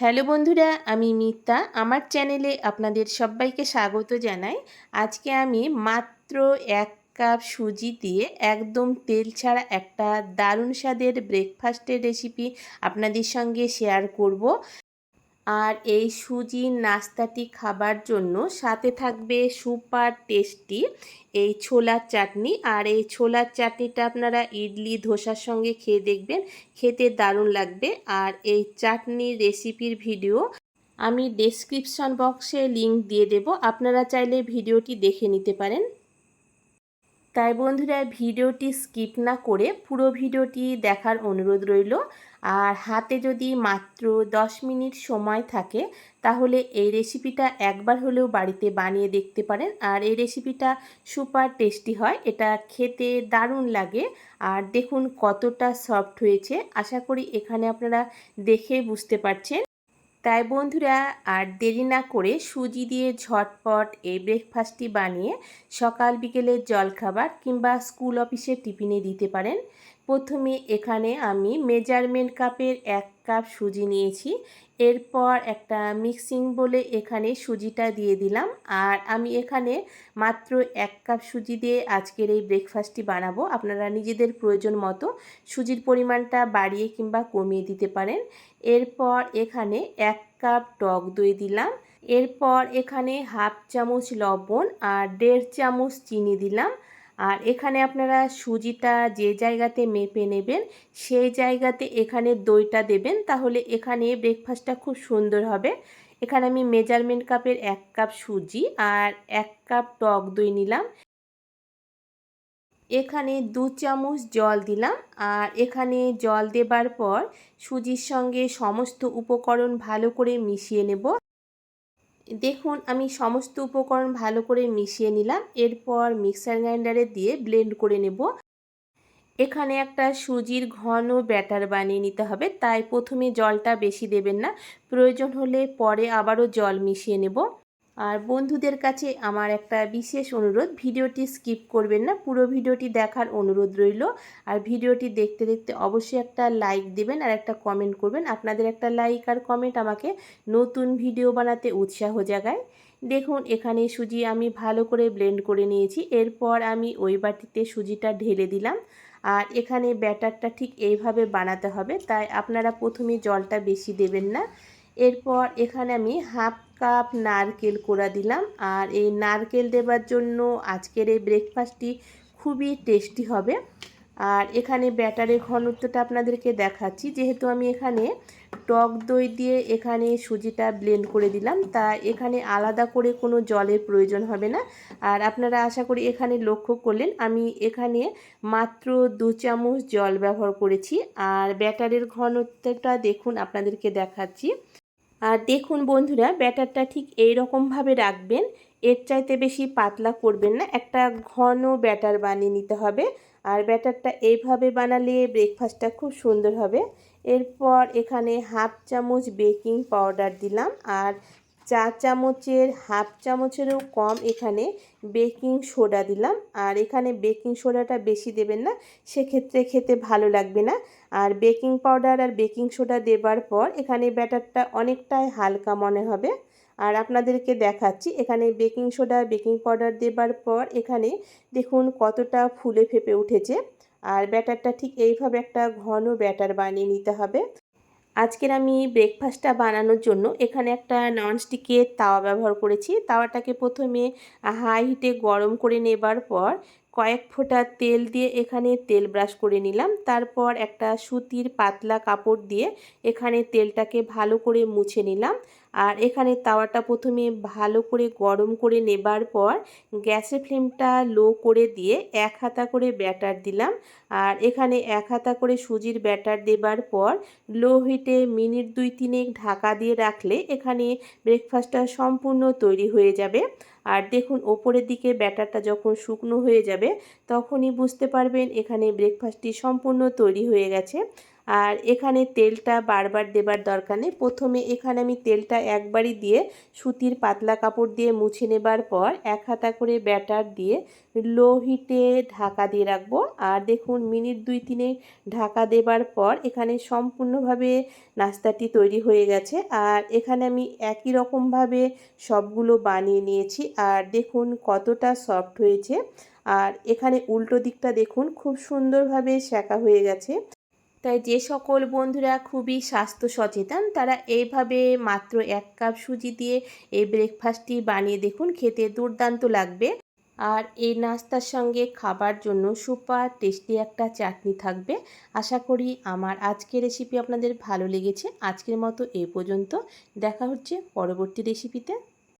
Hello বন্ধুরা, আমি মিতা। আমার চ্যানেলে আপনাদের সবাইকে স্বাগত জানাই। আজকে আমি মাত্র এক কাপ সুজি দিয়ে একদম তেল ছাড়া একটা দারুণ স্বাদের ব্রেকফাস্টের রেসিপি আপনাদের সঙ্গে শেয়ার করব। আর এই সুজির নাস্তাটি খাবার জন্য সাথে থাকবে সুপার টেস্টি এই ছোলার চাটনি। আর এই ছোলার চাটনিটা আপনারা ইডলি, ধোসার সঙ্গে খেয়ে দেখবেন, খেতে দারুণ লাগবে। আর এই চাটনির রেসিপির ভিডিও আমি ডেসক্রিপশন বক্সে লিংক দিয়ে দেব। আপনারা চাইলে ভিডিওটি দেখে নিতে পারেন। তাই বন্ধুরা ভিডিওটি স্কিপ না করে পুরো ভিডিওটি দেখার অনুরোধ রইল। আর হাতে যদি মাত্র 10 মিনিট সময় থাকে, তাহলে এই রেসিপিটা একবার হলেও বাড়িতে বানিয়ে দেখতে পারেন। আর এই রেসিপিটা সুপার টেস্টি হয়, এটা খেতে দারুণ লাগে। আর দেখুন কতটা সফট হয়েছে, আশা করি এখানে আপনারা দেখে বুঝতে পারছেন। তাই বন্ধুরা আর দেরি না করে সুজি দিয়ে ঝটপট এই ব্রেকফাস্টটি বানিয়ে সকাল বিকেলের জলখাবার কিংবা স্কুল অফিসের টিফিনে দিতে পারেন। প্রথমে এখানে আমি মেজারমেন্ট কাপের এক কাপ সুজি নিয়েছি। এরপর একটা মিক্সিং বলে এখানে সুজিটা দিয়ে দিলাম। আর আমি এখানে মাত্র এক কাপ সুজি দিয়ে আজকের এই ব্রেকফাস্টটি বানাবো। আপনারা নিজেদের প্রয়োজন মতো সুজির পরিমাণটা বাড়িয়ে কিংবা কমিয়ে দিতে পারেন। এরপর এখানে এক কাপ টক দই দিলাম। এরপর এখানে হাফ চামচ লবণ আর দেড় চামচ চিনি দিলাম। আর এখানে আপনারা সুজিটা যে জায়গাতে মেপে নেবেন, সেই জায়গাতে এখানে দইটা দেবেন, তাহলে এখানে ব্রেকফাস্টটা খুব সুন্দর হবে। এখানে আমি মেজারমেন্ট কাপের এক কাপ সুজি আর এক কাপ টক দই নিলাম। এখানে দু চামচ জল দিলাম আর এখানে জল দেবার পর সুজির সঙ্গে সমস্ত উপকরণ ভালো করে মিশিয়ে নেব। দেখুন, আমি সমস্ত উপকরণ ভালো করে মিশিয়ে নিলাম। এরপর মিক্সার গ্রাইন্ডারে দিয়ে ব্লেন্ড করে নেব। এখানে একটা সুজির ঘন ব্যাটার বানিয়ে নিতে হবে। তাই প্রথমে জলটা বেশি দেবেন না। প্রয়োজন হলে পরে আবারও জল মিশিয়ে নেব। আর বন্ধুদের কাছে আমার একটা বিশেষ অনুরোধ, ভিডিওটি স্কিপ করবেন না, পুরো ভিডিওটি দেখার অনুরোধ রইল। আর ভিডিওটি দেখতে দেখতে অবশ্যই একটা লাইক দেবেন আর একটা কমেন্ট করবেন। আপনাদের একটা লাইক আর কমেন্ট আমাকে নতুন ভিডিও বানাতে উৎসাহ জাগায়। দেখুন, এখানে সুজি আমি ভালো করে ব্লেন্ড করে নিয়েছি। এরপর আমি ওই বাটিতে সুজিটা ঢেলে দিলাম। আর এখানে ব্যাটারটা ঠিক এইভাবে বানাতে হবে, তাই আপনারা প্রথমে জলটা বেশি দেবেন না। এরপর এখানে আমি হাফ কাপ নারকেল কোড়া দিলাম। আর এই নারকেল দেবার জন্য আজকের এই ব্রেকফাস্টটি খুবই টেস্টি হবে। আর এখানে ব্যাটারের ঘনত্বটা আপনাদেরকে দেখাচ্ছি। যেহেতু আমি এখানে টক দই দিয়ে এখানে সুজিটা ব্লেন্ড করে দিলাম, তা এখানে আলাদা করে কোনো জলের প্রয়োজন হবে না। আর আপনারা আশা করি এখানে লক্ষ্য করলেন, আমি এখানে মাত্র দু চামচ জল ব্যবহার করেছি। আর ব্যাটারের ঘনত্বটা দেখুন, আপনাদেরকে দেখাচ্ছি। আর দেখুন বন্ধুরা, ব্যাটারটা ঠিক এই রকমভাবে রাখবেন। এর চাইতে বেশি পাতলা করবেন না, একটা ঘন ব্যাটার বানিয়ে নিতে হবে। আর ব্যাটারটা এইভাবে বানালে ব্রেকফাস্টটা খুব সুন্দর হবে। এরপর এখানে হাফ চামচ বেকিং পাউডার দিলাম। আর চা চামচের হাফ চামচেরও কম এখানে বেকিং সোডা দিলাম। আর এখানে বেকিং সোডাটা বেশি দেবেন না, সেক্ষেত্রে খেতে ভালো লাগবে না। আর বেকিং পাউডার আর বেকিং সোডা দেবার পর এখানে ব্যাটারটা অনেকটাই হালকা মনে হবে। আর আপনাদেরকে দেখাচ্ছি, এখানে বেকিং সোডা, বেকিং পাউডার দেবার পর এখানে দেখুন কতটা ফুলে ফেপে উঠেছে। আর ব্যাটারটা ঠিক এইভাবে একটা ঘন ব্যাটার বানিয়ে নিতে হবে। আজকের আমি ব্রেকফাস্টটা বানানোর জন্য এখানে একটা ননস্টিকের তাওয়া ব্যবহার করেছি। তাওয়াটাকে প্রথমে হাই হিটে গরম করে নেবার পর কয়েক ফোঁটা তেল দিয়ে এখানে তেল ব্রাশ করে নিলাম। তারপর একটা সুতির পাতলা কাপড় দিয়ে এখানে তেলটাকে ভালো করে মুছে নিলাম। আর এখানে তাওয়াটা প্রথমে ভালো করে গরম করে নেবার পর গ্যাসের ফ্লেমটা লো করে দিয়ে এক হাতা করে ব্যাটার দিলাম। আর এখানে এক হাতা করে সুজির ব্যাটার দেবার পর লো হিটে মিনিট দুই তিনেক ঢাকা দিয়ে রাখলে এখানে ব্রেকফাস্টটা সম্পূর্ণ তৈরি হয়ে যাবে। আর দেখুন ওপরের দিকে ব্যাটারটা যখন শুকনো হয়ে যাবে, তখনই বুঝতে পারবেন এখানে ব্রেকফাস্টটি সম্পূর্ণ তৈরি হয়ে গেছে। আর এখানে তেলটা বারবার দেবার দরকার নেই। প্রথমে এখানে আমি তেলটা একবারই দিয়ে সুতির পাতলা কাপড় দিয়ে মুছে নেবার পর এক হাতা করে ব্যাটার দিয়ে লো হিটে ঢাকা দিয়ে রাখব। আর দেখুন, মিনিট দুই তিনে ঢাকা দেবার পর এখানে সম্পূর্ণভাবে নাস্তাটি তৈরি হয়ে গেছে। আর এখানে আমি একই রকমভাবে সবগুলো বানিয়ে নিয়েছি। আর দেখুন, কতটা সফট হয়েছে। আর এখানে উল্টো দিকটা দেখুন, খুব সুন্দরভাবে সেঁকা হয়ে গেছে। তাই যে সকল বন্ধুরা খুবই স্বাস্থ্য সচেতন, তারা এইভাবে মাত্র এক কাপ সুজি দিয়ে এই ব্রেকফাস্টটি বানিয়ে দেখুন, খেতে দুর্দান্ত লাগবে। আর এই নাস্তার সঙ্গে খাবার জন্য সুপার টেস্টি একটা চাটনি থাকবে। আশা করি আমার আজকের রেসিপি আপনাদের ভালো লেগেছে। আজকের মতো এ পর্যন্ত। দেখা হচ্ছে পরবর্তী রেসিপিতে